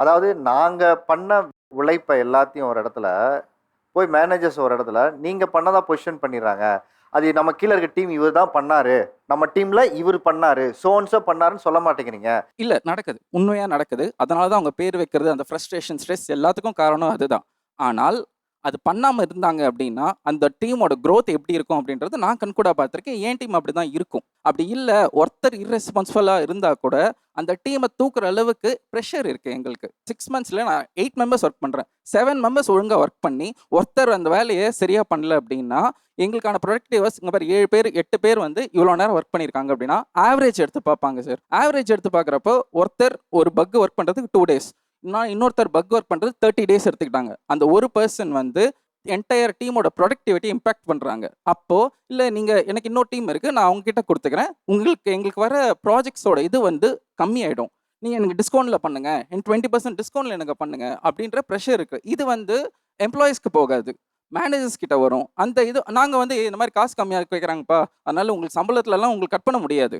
அதாவது நாங்கள் பண்ண உழைப்ப எல்லாத்தையும் ஒரு இடத்துல போய் மேனேஜர்ஸ் ஒரு இடத்துல நீங்கள் பண்ணதான் பொசிஷன் பண்ணிடுறாங்க. அது நம்ம கீழே இருக்க டீம் இவர் தான் பண்ணாரு. நம்ம டீம்ல இவர் பண்ணாரு. சோன்ஸோ பண்ணாருன்னு சொல்ல மாட்டேங்கிறீங்க. இல்ல நடக்குது. உண்மையா நடக்குது. அதனால தான் அவங்க பேர் வைக்கிறது அந்த ஃப்ரஸ்ட்ரேஷன் ஸ்ட்ரெஸ் எல்லாத்துக்கும் காரணம் அதுதான். ஆனால் அது பண்ணாமல் இருந்தாங்க அப்படின்னா அந்த டீமோட க்ரோத் எப்படி இருக்கும் அப்படின்றது நான் கண்கூடா பார்த்துருக்கேன். என் டீம் அப்படிதான் இருக்கும். அப்படி இல்லை ஒருத்தர் இர்ரெஸ்பான்சிபிளாக இருந்தால் கூட அந்த டீமை தூக்குற அளவுக்கு ப்ரெஷர் இருக்குது எங்களுக்கு. சிக்ஸ் மந்த்ஸில் நான் எயிட் மெம்பர்ஸ் ஒர்க் பண்ணுறேன் செவன் மெம்பர்ஸ் ஒழுங்காக ஒர்க் பண்ணி ஒருத்தர் அந்த வேலையை சரியாக பண்ணல அப்படின்னா எங்களுக்கான ப்ரொடக்டிவர்ஸ் இங்கே பாரு ஏழு பேர் எட்டு பேர் வந்து இவ்வளோ நேரம் ஒர்க் பண்ணியிருக்காங்க அப்படின்னா ஆவரேஜ் எடுத்து பார்ப்பாங்க சார் ஆவரேஜ் எடுத்து பார்க்குறப்போ ஒருத்தர் ஒரு பக் ஒர்க் பண்ணுறதுக்கு டூ டேஸ் நான் இன்னொருத்தர் பக் ஒர்க் பண்ணுறது தேர்ட்டி டேஸ் எடுத்துக்கிட்டாங்க. அந்த ஒரு பர்சன் வந்து என்டையர் டீமோட ப்ரொடக்டிவிட்டி இம்பாக்ட் பண்ணுறாங்க அப்போது இல்லை நீங்கள் எனக்கு இன்னொரு டீம் இருக்குது நான் அவங்ககிட்ட கொடுத்துக்கிறேன். உங்களுக்கு எங்களுக்கு வர ப்ராஜெக்ட்ஸோட இது வந்து கம்மியாயிடும். நீங்கள் எனக்கு டிஸ்கவுண்ட்டில் பண்ணுங்கள் என் டுவெண்ட்டி பர்சன்ட் டிஸ்கவுண்ட்டில் எனக்கு பண்ணுங்க. அப்படின்ற ப்ரெஷர் இருக்குது இது வந்து எம்ப்ளாயீஸ்க்கு போகாது. மேனேஜர்ஸ் கிட்ட வரும். அந்த இது நாங்கள் வந்து இந்த மாதிரி காசு கம்மியாக வைக்கிறாங்கப்பா அதனால உங்களுக்கு சம்பளத்துலலாம் உங்களுக்கு கட் பண்ண முடியாது.